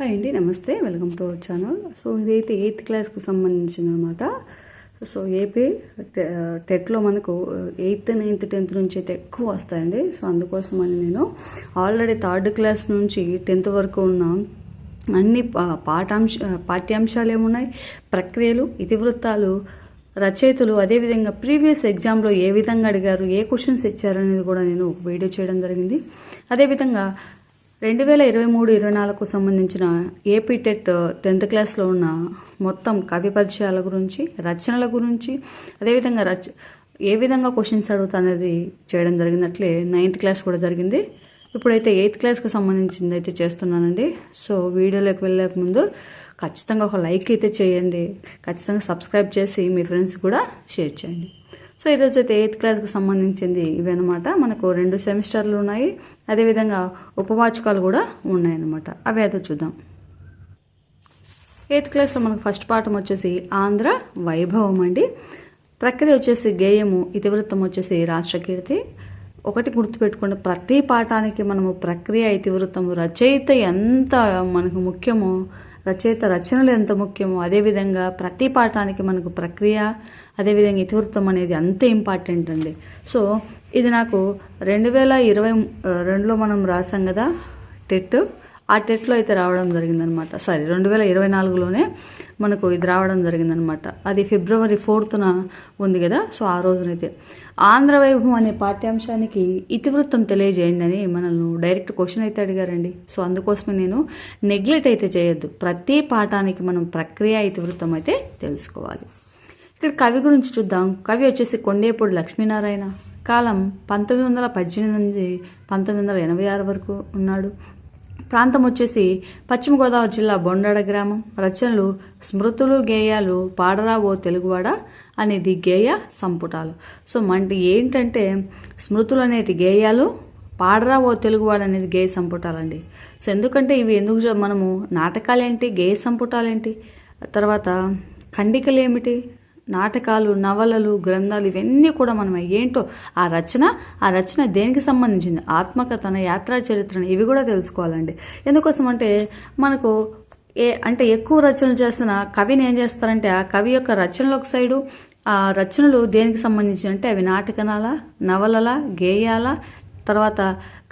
Hi అండి నమస్తే welcome to our channel. So ఇదైతే ఎయిత్ క్లాస్కి సంబంధించింది అనమాట సో ఏపీ టెట్లో మనకు ఎయిత్ నైన్త్ టెన్త్ నుంచి అయితే ఎక్కువ వస్తాయండి. సో అందుకోసం అని నేను ఆల్రెడీ థర్డ్ క్లాస్ నుంచి టెన్త్ వరకు ఉన్న అన్ని పా- పాఠాంశ పాఠ్యాంశాలు ఏమున్నాయి? ప్రక్రియలు ఇతివృత్తాలు రచయితలు అదేవిధంగా ప్రీవియస్ ఎగ్జామ్లో ఏ విధంగా అడిగారు ఏ క్వశ్చన్స్ ఇచ్చారనేది కూడా నేను ఒక వీడియో చేయడం జరిగింది. అదేవిధంగా రెండు వేల ఇరవై మూడు ఇరవై నాలుగుకు సంబంధించిన ఏపీ టెట్ టెన్త్ క్లాస్లో ఉన్న మొత్తం కవి పరిచయాల గురించి రచనల గురించి అదేవిధంగా రచ ఏ విధంగా క్వశ్చన్స్ అడుగుతా అనేది చేయడం జరిగినట్లే నైన్త్ క్లాస్ కూడా జరిగింది. ఇప్పుడైతే ఎయిత్ క్లాస్కి సంబంధించింది అయితే చేస్తున్నానండి. సో వీడియోలోకి వెళ్ళక ముందు ఖచ్చితంగా ఒక లైక్ అయితే చేయండి. ఖచ్చితంగా సబ్స్క్రైబ్ చేసి మీ ఫ్రెండ్స్ కూడా షేర్ చేయండి. సో ఈరోజు అయితే ఎయిత్ క్లాస్కి సంబంధించింది ఇవన్నమాట. మనకు రెండు సెమిస్టర్లు ఉన్నాయి. అదేవిధంగా ఉపవాచకాలు కూడా ఉన్నాయన్నమాట. అవి అయితే చూద్దాం. ఎయిత్ క్లాస్లో మనకు ఫస్ట్ పాఠం వచ్చేసి ఆంధ్ర వైభవం అండి. ప్రక్రియ వచ్చేసి గేయము ఇతివృత్తం వచ్చేసి రాష్ట్రకీర్తి. ఒకటి గుర్తుపెట్టుకోండి ప్రతి పాఠానికి మనము ప్రక్రియ ఇతివృత్తము రచయిత ఎంత మనకు ముఖ్యమో రచయిత రచనలు ఎంత ముఖ్యమో అదేవిధంగా ప్రతి పాఠానికి మనకు ప్రక్రియ అదేవిధంగా ఇతివృత్తం అనేది అంత ఇంపార్టెంట్ అండి. సో ఇది నాకు రెండు వేల ఇరవై రెండులో మనం రాసాం కదా టెట్. ఆ టెట్లో అయితే రావడం జరిగిందనమాట. సారీ రెండు వేల ఇరవై నాలుగులోనే మనకు ఇది రావడం జరిగిందనమాట. అది ఫిబ్రవరి ఫోర్త్న ఉంది కదా సో ఆ రోజునైతే. ఆంధ్ర వైభవం అనే పాఠ్యాంశానికి ఇతివృత్తం తెలియజేయండి అని మనల్ని డైరెక్ట్ క్వశ్చన్ అయితే అడిగారండి. సో అందుకోసమే నేను నెగ్లెక్ట్ అయితే చేయొద్దు. ప్రతి పాఠానికి మనం ప్రక్రియ ఇతివృత్తం అయితే తెలుసుకోవాలి. ఇక్కడ కవి గురించి చూద్దాం. కవి వచ్చేసి కొండేపూడి లక్ష్మీనారాయణ. కాలం పంతొమ్మిది వందల పద్దెనిమిది నుంచి పంతొమ్మిది వందల ఎనభై ఆరు వరకు ఉన్నాడు. ప్రాంతం వచ్చేసి పశ్చిమ గోదావరి జిల్లా బొండాడ గ్రామం. రచనలు స్మృతులు గేయాలు పాడరావో ఓ తెలుగువాడ అనేది గేయ సంపుటాలు. సో మనకి ఏంటంటే స్మృతులు అనేది గేయాలు పాడరా ఓ తెలుగువాడు అనేది గేయ సంపుటాలండి. సో ఎందుకంటే ఇవి ఎందుకు మనము నాటకాలేంటి గేయ సంపుటాలేంటి? తర్వాత ఖండికలు ఏమిటి నాటకాలు నవలలు గ్రంథాలు ఇవన్నీ కూడా మనం ఏంటో ఆ రచన ఆ రచన దేనికి సంబంధించింది? ఆత్మకథన యాత్రా చరిత్రను ఇవి కూడా తెలుసుకోవాలండి. ఎందుకోసం అంటే మనకు ఏ అంటే ఎక్కువ రచనలు చేసిన కవిని ఏం చేస్తారంటే ఆ కవి యొక్క రచనలు ఒక సైడు ఆ రచనలు దేనికి సంబంధించి అంటే అవి నాటకనాల నవలల గేయాల తర్వాత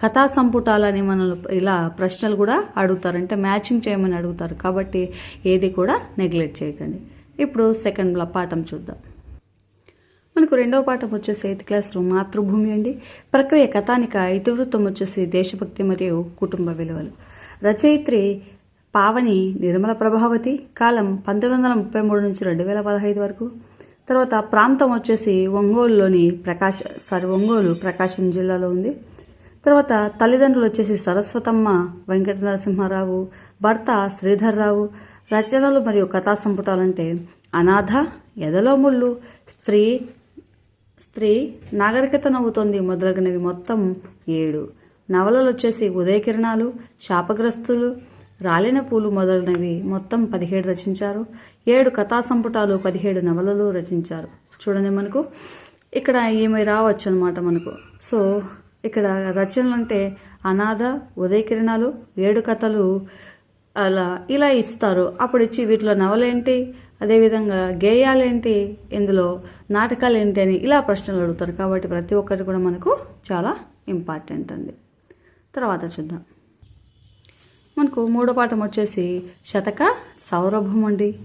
కథా సంపుటాలని మనల్ని ఇలా ప్రశ్నలు కూడా అడుగుతారు. అంటే మ్యాచింగ్ చేయమని అడుగుతారు. కాబట్టి ఏది కూడా నెగ్లెక్ట్ చేయకండి. ఇప్పుడు సెకండ్ పాఠం చూద్దాం. మనకు రెండవ పాఠం వచ్చేసి ఎయిత్ క్లాస్లో మాతృభూమి అండి. ప్రక్రియ కథానిక ఇతివృత్తం వచ్చేసి దేశభక్తి మరియు కుటుంబ విలువలు. రచయిత్రి పావని నిర్మల ప్రభావతి కాలం పంతొమ్మిది వందల ముప్పై మూడు నుంచి రెండు వేల పదహైదు వరకు. తర్వాత ప్రాంతం వచ్చేసి ఒంగోలులోని ప్రకాశ సారీ ఒంగోలు ప్రకాశం జిల్లాలో ఉంది. తర్వాత తల్లిదండ్రులు వచ్చేసి సరస్వతమ్మ వెంకట నరసింహారావు భర్త శ్రీధర్రావు రచనలు మరియు కథా సంపుటాలంటే అనాథ ఎదలో ముళ్ళు స్త్రీ స్త్రీ నాగరికత నవ్వుతోంది మొదలగునవి మొత్తం ఏడు. నవలలు వచ్చేసి ఉదయకిరణాలు శాపగ్రస్తులు రాలిన పూలు మొదలైనవి మొత్తం పదిహేడు రచించారు. ఏడు కథా సంపుటాలు పదిహేడు నవలలు రచించారు. చూడండి మనకు. ఇక్కడ ఏమి రావచ్చు అనమాట మనకు. సో ఇక్కడ రచనలు అంటే అనాథ ఉదయకిరణాలు ఏడు కథలు అలా ఇలా ఇస్తారు. అప్పుడు ఇచ్చి వీటిలో నవలేంటి? అదేవిధంగా గేయాలేంటి? ఇందులో నాటకాలు ఏంటి అని ఇలా ప్రశ్నలు అడుగుతారు. కాబట్టి ప్రతి ఒక్కటి కూడా మనకు చాలా ఇంపార్టెంట్ అండి. తర్వాత చూద్దాం. మనకు మూడో పాఠం వచ్చేసి శతక సౌరభం అండి.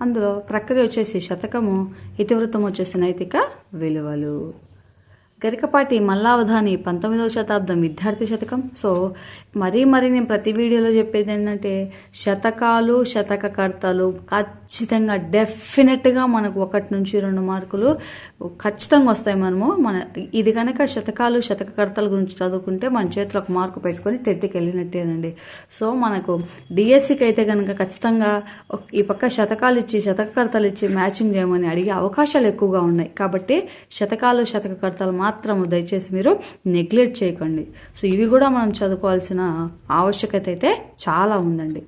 అందులో ప్రక్రియ వచ్చేసి శతకము ఇతివృత్తం వచ్చేసి నైతిక విలువలు. గరికపాటి మల్లావధాని పంతొమ్మిదవ శతాబ్దం విద్యార్థి శతకం. సో మరీ మరీ నేను ప్రతి వీడియోలో చెప్పేది ఏంటంటే శతకాలు శతకకర్తలు ఖచ్చితంగా డెఫినెట్గా మనకు ఒకటి నుంచి రెండు మార్కులు ఖచ్చితంగా వస్తాయి మనము. మన ఇది కనుక శతకాలు శతకకర్తల గురించి చదువుకుంటే మన చేతిలో ఒక మార్కు పెట్టుకొని టెట్కి వెళ్ళినట్టేనండి సో మనకు డిఎస్సికి అయితే కనుక ఖచ్చితంగా ఈ పక్క శతకాలు ఇచ్చి శతకకర్తలు ఇచ్చి మ్యాచింగ్ చేయమని అడిగే అవకాశాలు ఎక్కువగా ఉన్నాయి. కాబట్టి శతకాలు శతకకర్తలు మాత్రం దయచేసి మీరు నెగ్లెక్ట్ చేయకండి. సో ఇవి కూడా మనం చదువుకోవాల్సిన ఆవశ్యకత అయితే చాలా ఉందండి.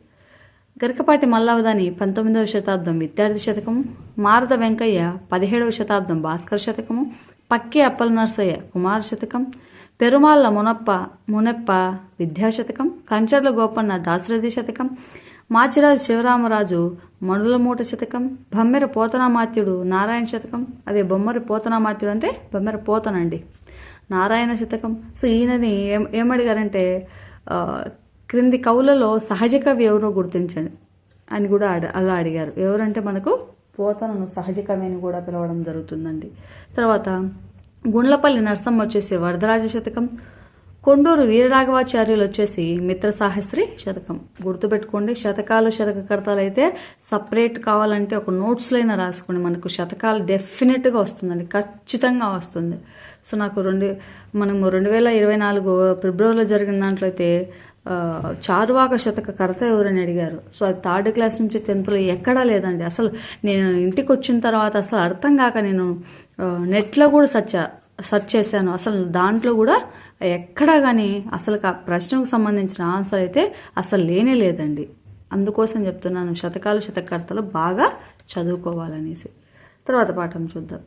గరికపాటి మల్లావదాని పంతొమ్మిదవ శతాబ్దం విద్యార్థి శతకము మారద వెంకయ్య పదిహేడవ శతాబ్దం భాస్కర్ శతకము పక్కి అప్పల నర్సయ్య కుమార శతకం పెరుమాళ్ళ మునప్ప మునప్ప విద్యాశతకం కంచర్ల గోపన్న దాశరథి శతకం మాచిరాజు శివరామరాజు మణులమూట శతకం బొమ్మెర పోతనామాత్యుడు నారాయణ శతకం అదే బొమ్మరి పోతనామాత్యుడు అంటే బొమ్మెర పోతనండి. నారాయణ శతకం. సో ఈయనని ఏం ఏమడిగారంటే క్రింది కవులలో సహజ కవి ఎవరో గుర్తించండి అని కూడా అడ అలా అడిగారు. ఎవరంటే మనకు పోతనను సహజ కవి అని కూడా పిలవడం జరుగుతుందండి. తర్వాత గుండ్లపల్లి నరసమ్మ వచ్చేసి వరదరాజ శతకం. కొండూరు వీరరాఘవాచార్యులు వచ్చేసి మిత్ర సాహస్రి శతకం. గుర్తుపెట్టుకోండి శతకాలు శతక కర్తలు అయితే సపరేట్ కావాలంటే ఒక నోట్స్లో అయినా రాసుకోండి మనకు శతకాలు డెఫినెట్గా వస్తుందండి ఖచ్చితంగా వస్తుంది. సో నాకు రెండు మనము రెండు వేల ఇరవై నాలుగు ఫిబ్రవరిలో జరిగిన దాంట్లో అయితే చారువాక శతక కర్త ఎవరని అడిగారు. సో అది థర్డ్ క్లాస్ నుంచి టెన్త్లో ఎక్కడా లేదండి. అసలు నేను ఇంటికి వచ్చిన తర్వాత అసలు అర్థం కాక నేను నెట్లో కూడా సచ్చా. సెర్చ్ చేశాను. అసలు దాంట్లో కూడా ఎక్కడా కానీ అసలు ప్రశ్నకు సంబంధించిన ఆన్సర్ అయితే అసలు లేనే లేదండి. అందుకోసం చెప్తున్నాను శతకాలు శతకర్తలు బాగా చదువుకోవాలనేసి. తర్వాత పాఠం చూద్దాం.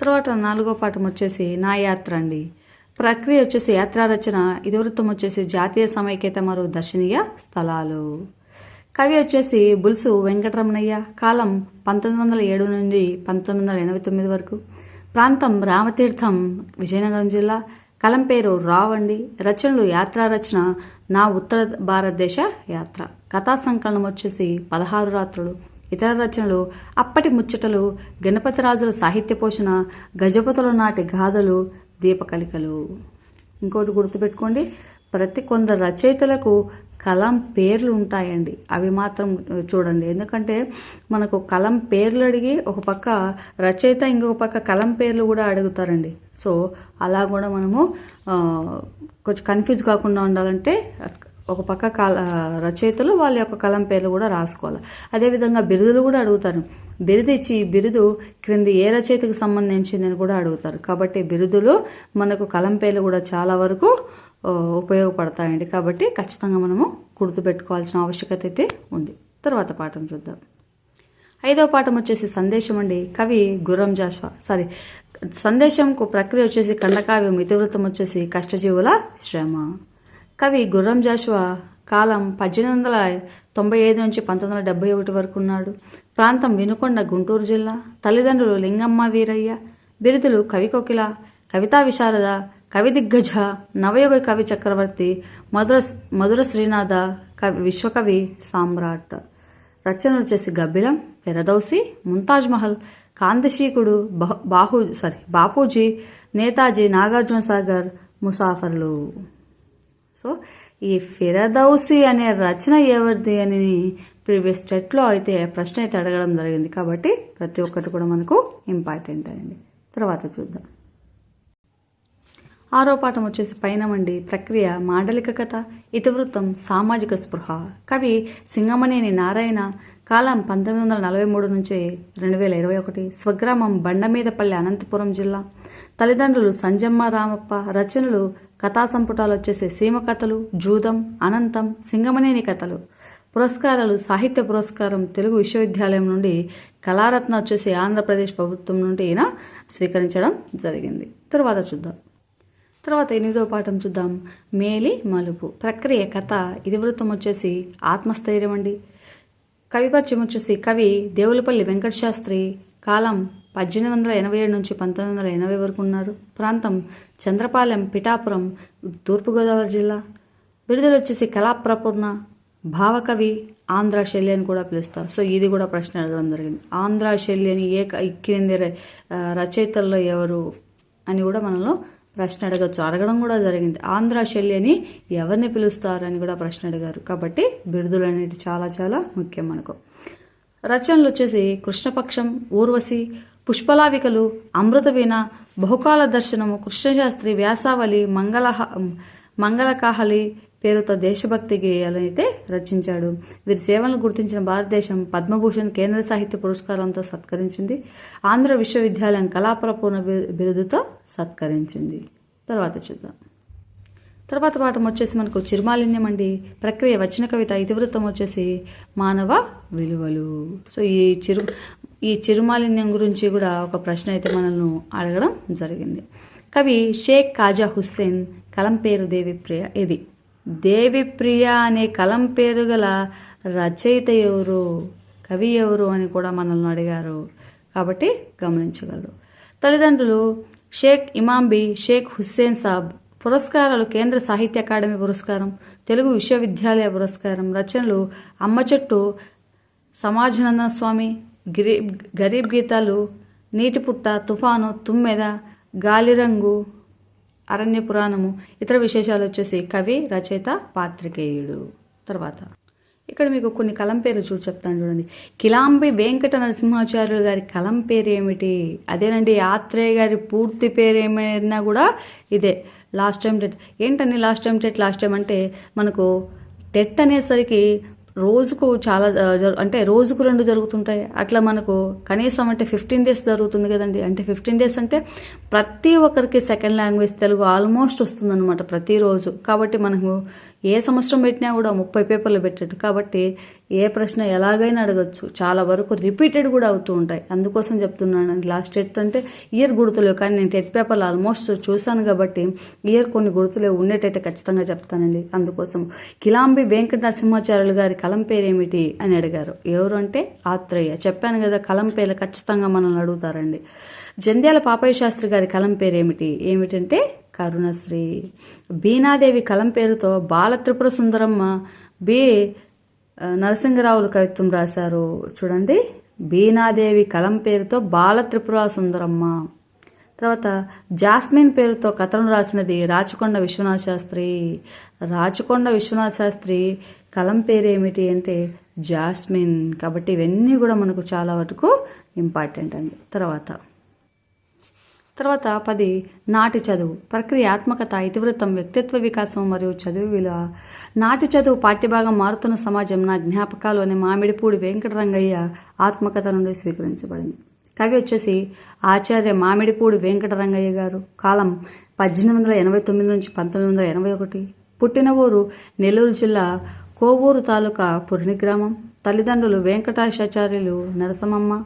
తర్వాత నాలుగో పాఠం వచ్చేసి నా యాత్ర అండి. ప్రక్రియ వచ్చేసి యాత్రా రచన ఇతివృత్తం వచ్చేసి జాతీయ సమైక్యత మరియు దర్శనీయ స్థలాలు. కవి వచ్చేసి బుల్సు వెంకటరమణయ్య కాలం పంతొమ్మిది వందల ఏడు నుండి పంతొమ్మిది వందల ఎనభై తొమ్మిది వరకు. ప్రాంతం రామతీర్థం విజయనగరం జిల్లా కలం పేరు రావండి. రచనలు యాత్రా రచన నా ఉత్తర భారతదేశ యాత్ర. కథా సంకలనం వచ్చేసి పదహారు రాత్రులు. ఇతర రచనలు అప్పటి ముచ్చటలు గణపతిరాజుల సాహిత్య పోషణ గజపతుల నాటి గాథలు దీపకలికలు. ఇంకోటి గుర్తుపెట్టుకోండి. ప్రతి కొందరు రచయితలకు కలం పేర్లు ఉంటాయండి. అవి మాత్రం చూడండి. ఎందుకంటే మనకు కలం పేర్లు అడిగి ఒక పక్క రచయిత ఇంకొక పక్క కలం పేర్లు కూడా అడుగుతారండి. సో అలా కూడా మనము కొంచెం కన్ఫ్యూజ్ కాకుండా ఉండాలంటే ఒక పక్క కాల రచయితలు వాళ్ళ యొక్క కలం పేర్లు కూడా రాసుకోవాలి. అదేవిధంగా బిరుదులు కూడా అడుగుతారు. బిరుదు ఇచ్చి బిరుదు క్రింది ఏ రచయితకు సంబంధించిందని కూడా అడుగుతారు. కాబట్టి బిరుదులు మనకు కలం పేర్లు కూడా చాలా వరకు ఉపయోగపడతాయండి. కాబట్టి ఖచ్చితంగా మనము గుర్తుపెట్టుకోవాల్సిన ఆవశ్యకత అయితే ఉంది. తర్వాత పాఠం చూద్దాం. ఐదవ పాఠం వచ్చేసి సందేశం అండి. కవి గుర్రం జాషా సారీ సందేశంకు ప్రక్రియ వచ్చేసి ఖండకావ్యం ఇతివృత్తం వచ్చేసి కష్టజీవుల శ్రమ. కవి గుర్రం జాషువా కాలం పద్దెనిమిది వందల తొంభై ఐదు నుంచి పంతొమ్మిది వందల డెబ్బై ఒకటి వరకు ఉన్నాడు. ప్రాంతం వినుకొండ గుంటూరు జిల్లా. తల్లిదండ్రులు లింగమ్మ వీరయ్య. బిరుదులు కవి కోకిల. కవితా విశారద. కవి దిగ్గజ నవయుగ కవి చక్రవర్తి మధుర మధుర శ్రీనాథ కవి విశ్వకవి సామ్రాట్. రచనలు వచ్చేసి గబ్బిలం పెరదౌసి ముంతాజ్ మహల్ కాంతిశీకుడు బాహు సారీ బాపూజీ నేతాజీ నాగార్జున సాగర్ ముసాఫర్లు. సో ఈ ఫిరదౌసి అనే రచన ఎవరిది అని ప్రీవియస్ స్టెట్లో అయితే ప్రశ్న అయితే అడగడం జరిగింది. కాబట్టి ప్రతి ఒక్కటి కూడా మనకు ఇంపార్టెంట్ అండి తర్వాత చూద్దాం. ఆరో పాఠం వచ్చేసి పైనమండి. ప్రక్రియ మాండలిక కథ ఇతివృత్తం సామాజిక స్పృహ. కవి సింగమనేని నారాయణ కాలం పంతొమ్మిది వందల నలభై మూడు నుంచి రెండు వేల ఇరవై ఒకటి స్వగ్రామం బండమీదపల్లి అనంతపురం జిల్లా. తల్లిదండ్రులు సంజమ్మ రామప్ప రచనలు కథా సంపుటాలు వచ్చేసి సీమ కథలు జూదం అనంతం సింగమనేని కథలు. పురస్కారాలు సాహిత్య పురస్కారం తెలుగు విశ్వవిద్యాలయం నుండి కళారత్న వచ్చేసి ఆంధ్రప్రదేశ్ ప్రభుత్వం నుండి ఈయన స్వీకరించడం జరిగింది. తర్వాత చూద్దాం. తర్వాత ఎనిమిదో పాఠం చూద్దాం. మేలి మలుపు. ప్రక్రియ కథ ఇతివృత్తం వచ్చేసి ఆత్మస్థైర్యం అండి. కవిపరిచయం వచ్చేసి కవి దేవులపల్లి వెంకట శాస్త్రి కాలం పద్దెనిమిది వందల ఎనభై ఏడు నుంచి పంతొమ్మిది వందల ఎనభై వరకు ఉన్నారు. ప్రాంతం చంద్రపాలెం పిఠాపురం తూర్పుగోదావరి జిల్లా. విడుదల వచ్చేసి కళాప్రపూర్ణ భావకవి ఆంధ్ర శైలి అని కూడా పిలుస్తారు. సో ఇది కూడా ప్రశ్న అడగడం జరిగింది. ఆంధ్ర శైలి అని ఏ క్రింది రచయితల్లో ఎవరు అని కూడా మనలో ప్రశ్న అడగచ్చు. అడగడం కూడా జరిగింది. ఆంధ్ర శైలి అని ఎవరిని పిలుస్తారు అని కూడా ప్రశ్న అడిగారు. కాబట్టి బిరుదులు అనేవి చాలా చాలా ముఖ్యం మనకు. రచనలు వచ్చేసి కృష్ణపక్షం ఊర్వశి పుష్పలావికలు అమృతవీణ బహుకాల దర్శనము కృష్ణశాస్త్రి వ్యాసావళి మంగళ మంగళకాహలి పేరుతో దేశభక్తి గేయాలు అయితే రచించాడు. వీరి సేవలను గుర్తించిన భారతదేశం పద్మభూషణ్ కేంద్ర సాహిత్య పురస్కారంతో సత్కరించింది. ఆంధ్ర విశ్వవిద్యాలయం కళాప్రపూర్ణ బిరుదుతో సత్కరించింది. తర్వాత చూద్దాం. తర్వాత పాఠం వచ్చేసి మనకు చిరుమాలిన్యం అండి. ప్రక్రియ వచ్చిన కవిత ఇతివృత్తం వచ్చేసి మానవ విలువలు. సో ఈ చిరు ఈ చిరుమాలిన్యం గురించి కూడా ఒక ప్రశ్న అయితే మనల్ని అడగడం జరిగింది. కవి షేక్ కాజా హుస్సేన్ కలం పేరు దేవిప్రియ ఇది దేవిప్రియ అనే కలం పేరు గల రచయిత ఎవరు కవి ఎవరు అని కూడా మనల్ని అడిగారు. కాబట్టి గమనించగలరు. తల్లిదండ్రులు షేక్ ఇమాంబి షేక్ హుస్సేన్ సాబ్ పురస్కారాలు కేంద్ర సాహిత్య అకాడమీ పురస్కారం తెలుగు విశ్వవిద్యాలయ పురస్కారం రచనలు అమ్మ చెట్టు సమాజనందన స్వామి గరీబ్ గరీబ్ గీతాలు నీటి పుట్ట తుఫాను తుమ్మెద గాలిరంగు అరణ్య పురాణము. ఇతర విశేషాలు వచ్చేసి కవి రచయిత పాత్రికేయుడు. తర్వాత ఇక్కడ మీకు కొన్ని కలం పేర్లు చూసి చెప్తాను చూడండి. కిలాంబి వెంకట నరసింహాచార్యులు గారి కలం పేరు ఏమిటి అదేనండి ఆత్రేయ గారి పూర్తి పేరు ఏమైనా కూడా ఇదే. లాస్ట్ టైం టెట్ ఏంటని last time TET last time అంటే మనకు టెట్ అనేసరికి రోజుకు చాలా అంటే రోజుకు రెండు జరుగుతుంటాయి. అట్లా మనకు కనీసం అంటే ఫిఫ్టీన్ డేస్ జరుగుతుంది కదండి. అంటే ఫిఫ్టీన్ డేస్ అంటే ప్రతి ఒక్కరికి సెకండ్ లాంగ్వేజ్ తెలుగు ఆల్మోస్ట్ వస్తుందన్నమాట ప్రతిరోజు. కాబట్టి మనకు ఏ సంవత్సరం పెట్టినా కూడా ముప్పై పేపర్లు పెట్టాడు కాబట్టి ఏ ప్రశ్న ఎలాగైనా అడగచ్చు. చాలా వరకు రిపీటెడ్ కూడా అవుతూ ఉంటాయి. అందుకోసం చెప్తున్నాను. లాస్ట్ టెట్ అంటే ఇయర్ గుర్తులేవు కానీ నేను టెట్ పేపర్లు ఆల్మోస్ట్ చూశాను కాబట్టి ఇయర్ కొన్ని గుర్తులేవు ఉండేటైతే ఖచ్చితంగా చెప్తానండి. అందుకోసం కిలాంబి వెంకట నరసింహాచార్యులు గారి కలం పేరు ఏమిటి అని అడిగారు. ఎవరు అంటే ఆత్రేయ. చెప్పాను కదా కలం పేర్లు ఖచ్చితంగా మనల్ని అడుగుతారండి. జంధ్యాల పాపయ్య శాస్త్రి గారి కలం పేరు ఏమిటి ఏమిటంటే కరుణశ్రీ. బీనాదేవి కలం పేరుతో బాల త్రిపుర సుందరమ్మ. బి నరసింహరావులు కవిత్వం రాశారు చూడండి. బీనాదేవి కలం పేరుతో బాల త్రిపుర సుందరమ్మ. తర్వాత జాస్మిన్ పేరుతో కథను రాసినది రాచకొండ విశ్వనాథ శాస్త్రి. రాచకొండ విశ్వనాథ శాస్త్రి కలం పేరు ఏమిటి అంటే జాస్మిన్. కాబట్టి ఇవన్నీ కూడా మనకు చాలా వరకు ఇంపార్టెంట్ అండి. తర్వాత తర్వాత పది నాటి చదువు. ప్రక్రియాత్మకత ఇతివృత్తం వ్యక్తిత్వ వికాసం మరియు చదువు విలువ నాటి చదువు పాఠ్యభాగం మారుతున్న సమాజం నా జ్ఞాపకాలు అనే మామిడిపూడి వెంకటరంగయ్య ఆత్మకథ నుండి స్వీకరించబడింది. కవి వచ్చేసి ఆచార్య మామిడిపూడి వెంకటరంగయ్య గారు. కాలం పద్దెనిమిది వందల ఎనభై తొమ్మిది నుంచి పంతొమ్మిది వందల ఎనభై ఒకటి. పుట్టిన ఊరు నెల్లూరు జిల్లా కోవూరు తాలూకా పురిని గ్రామం. తల్లిదండ్రులు వెంకటాశాచార్యులు నరసమమ్మ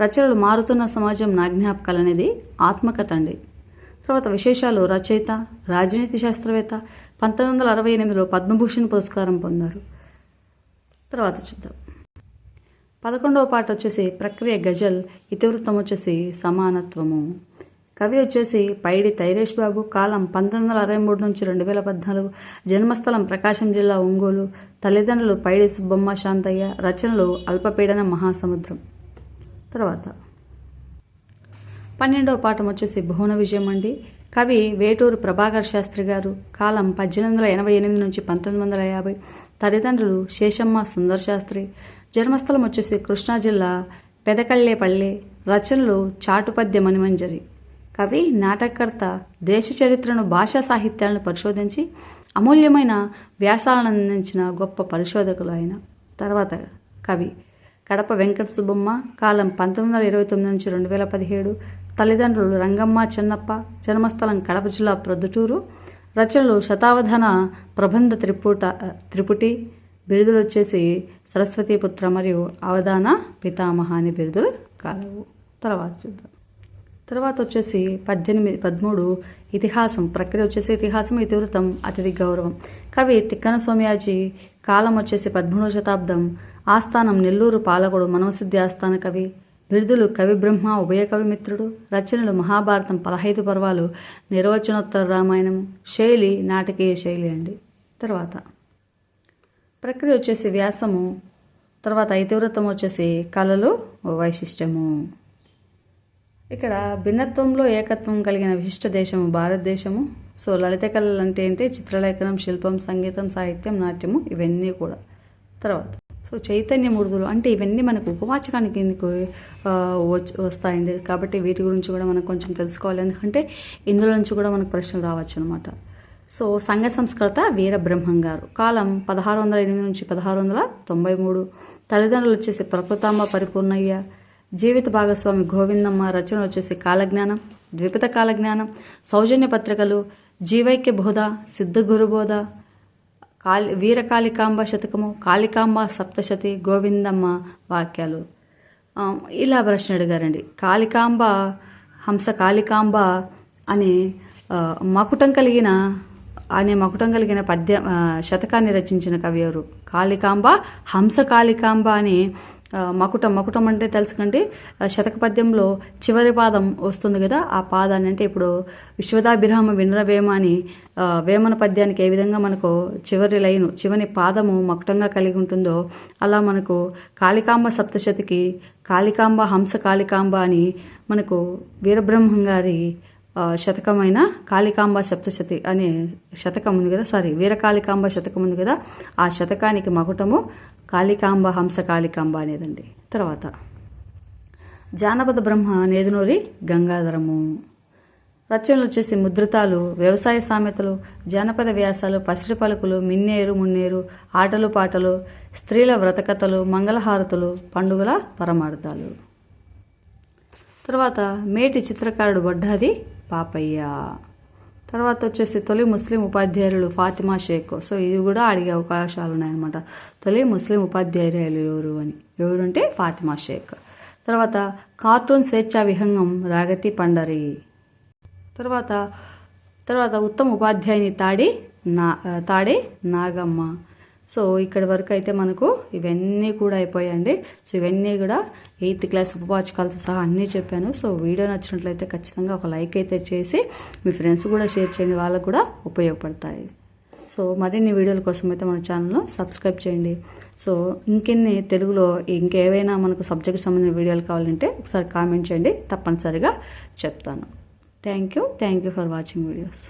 రచనలు మారుతున్న సమాజం నా జ్ఞాపకాలు అనేది ఆత్మకథ అండి తర్వాత విశేషాలు రచయిత రాజనీతి శాస్త్రవేత్త పంతొమ్మిది వందల అరవై ఎనిమిదిలో పద్మభూషణ్ పురస్కారం పొందారు. తర్వాత చూద్దాం. పదకొండవ పాట వచ్చేసి ప్రక్రియ గజల్ ఇతివృత్తం వచ్చేసి సమానత్వము. కవి వచ్చేసి పైడి తైరేష్ బాబు కాలం పంతొమ్మిది వందల అరవై మూడు నుంచి రెండు వేల పద్నాలుగు జన్మస్థలం ప్రకాశం జిల్లా ఒంగోలు తల్లిదండ్రులు పైడి సుబ్బమ్మ శాంతయ్య రచనలు అల్పపీడన మహాసముద్రం. తర్వాత. పన్నెండవ పాఠం వచ్చేసి భువన విజయం అండి. కవి వేటూరు ప్రభాకర్ శాస్త్రి గారు కాలం పద్దెనిమిది వందల ఎనభై ఎనిమిది నుంచి పంతొమ్మిది వందల యాభై తల్లిదండ్రులు శేషమ్మ సుందర్ శాస్త్రి. జన్మస్థలం వచ్చేసి కృష్ణా జిల్లా పెదకళ్ళేపల్లె రచనలు చాటుపద్య మణిమంజరి. కవి నాటకకర్త దేశ చరిత్రను భాషా సాహిత్యాలను పరిశోధించి అమూల్యమైన వ్యాసాలను అందించిన గొప్ప పరిశోధకులు ఆయన. తర్వాత కవి కడప వెంకట సుబ్బమ్మ కాలం పంతొమ్మిది వందల ఇరవై తొమ్మిది నుంచి రెండు వేల పదిహేడు తల్లిదండ్రులు రంగమ్మ చెన్నప్ప జన్మస్థలం కడప జిల్లా ప్రొద్దుటూరు రచనలు శతావధాన ప్రబంధ త్రిపుట త్రిపుటి బిరుదులు వచ్చేసి సరస్వతీపుత్ర మరియు అవధాన పితామహ అని బిరుదులు కాలవు. తర్వాత చూద్దాం. తర్వాత వచ్చేసి పద్దెనిమిది పదమూడు ఇతిహాసం. ప్రక్రియ వచ్చేసి ఇతిహాసం ఇతివృత్తం అతిథి గౌరవం. కవి తిక్కన సోమయాజీ కాలం వచ్చేసి పదమూడవ శతాబ్దం ఆస్థానం నెల్లూరు పాలకుడు మనవసిద్ధి ఆస్థాన కవి బిరుదులు కవి బ్రహ్మ ఉభయ కవిమిత్రుడు రచనలు మహాభారతం పదహైదు పర్వాలు నిర్వచనోత్తర రామాయణము శైలి నాటకీయ శైలి అండి. తర్వాత ప్రక్రియ వచ్చేసి వ్యాసము తర్వాత ఐతివ్రతం వచ్చేసి కళలు వైశిష్టము ఇక్కడ భిన్నత్వంలో ఏకత్వం కలిగిన విశిష్ట దేశము భారతదేశము. సో లలిత కళలు అంటే ఏంటి? చిత్రలేఖనం శిల్పం సంగీతం సాహిత్యం నాట్యము ఇవన్నీ కూడా. తర్వాత సో చైతన్య మూర్తులు అంటే ఇవన్నీ మనకు ఉపవాచకానికి ఎందుకు వస్తాయండి. కాబట్టి వీటి గురించి కూడా మనం కొంచెం తెలుసుకోవాలి. ఎందుకంటే ఇందులో నుంచి కూడా మనకు ప్రశ్నలు రావచ్చు అనమాట సో సంఘ సంస్కృత వీర బ్రహ్మం గారు. కాలం పదహారు వందల ఎనిమిది నుంచి పదహారు వందల తొంభై మూడు. తల్లిదండ్రులు వచ్చేసి ప్రకృతాంబ పరిపూర్ణయ్య. జీవిత భాగస్వామి గోవిందమ్మ రచన వచ్చేసి కాలజ్ఞానం ద్విపద కాలజ్ఞానం సౌజన్య పత్రికలు జీవైక్య బోధ సిద్ధ గురుబోధ కాళి వీరకాళికాంబ శతకము కాళికాంబ సప్తశతి గోవిందమ్మ వాక్యాలు. ఇలా ప్రశ్న అడిగారండి. కాళికాంబ హంస కాళికాంబ అనే మకుటం కలిగిన అనే మకుటం కలిగిన పద్య శతకాన్ని రచించిన కవి ఎవరు? కాళికాంబ హంస కాళికాంబ అని మకుటం మకుటం అంటే తెలుసుకంటే శతక పద్యంలో చివరి పాదం వస్తుంది కదా ఆ పాదాన్ని అంటే ఇప్పుడు విశ్వదాభిరామ వినరవేమ అని వేమన పద్యానికి ఏ విధంగా మనకు చివరి లైను చివరి పాదము మకుటంగా కలిగి ఉంటుందో అలా మనకు కాళికాంబ సప్తశతికి కాళికాంబ హంస కాళికాంబ అని మనకు వీరబ్రహ్మం గారి శతకమైన కాళికాంబ సప్తశతి అనే శతకం ఉంది కదా సారీ వీరకాళికాంబ శతకం ఉంది కదా ఆ శతకానికి మకుటము కాళికాంబ హంస కాళికాంబ అనేదండి. తర్వాత జానపద బ్రహ్మ నేదునూరి గంగాధరము. రచనలు వచ్చేసి ముద్రితాలు వ్యవసాయ సామెతలు జానపద వ్యాసాలు పసిడి పలుకులు మిన్నేరు మున్నేరు ఆటలు పాటలు స్త్రీల వ్రతకథలు మంగళహారతులు పండుగల పరమార్థాలు. తర్వాత మేటి చిత్రకారుడు వడ్డాది పాపయ్య. తర్వాత వచ్చేసి తొలి ముస్లిం ఉపాధ్యాయులు ఫాతిమా షేక్. సో ఇది కూడా అడిగే అవకాశాలు ఉన్నాయన్నమాట. తొలి ముస్లిం ఉపాధ్యాయులు ఎవరు అని? ఎవరు అంటే ఫాతిమా షేక్. తర్వాత కార్టూన్ స్వేచ్ఛా విహంగం రాగతి పండరి. తర్వాత తర్వాత ఉత్తమ ఉపాధ్యాయుని తాడి నా తాడే నాగమ్మ. సో ఇక్కడి వరకు అయితే మనకు ఇవన్నీ కూడా అయిపోయాయండి. సో ఇవన్నీ కూడా ఎయిత్ క్లాస్ ఉపవాచకాలతో సహా అన్నీ చెప్పాను. సో వీడియో నచ్చినట్లయితే ఖచ్చితంగా ఒక లైక్ అయితే చేసి మీ ఫ్రెండ్స్ కూడా షేర్ చేయండి. వాళ్ళకు కూడా ఉపయోగపడతాయి. సో మరిన్ని వీడియోల కోసం అయితే మన ఛానల్ను సబ్స్క్రైబ్ చేయండి. సో ఇంకెన్ని తెలుగులో ఇంకేవైనా మనకు సబ్జెక్ట్ సంబంధించిన వీడియోలు కావాలంటే ఒకసారి కామెంట్ చేయండి. తప్పనిసరిగా చెప్తాను. Thank you. Thank you for watching videos.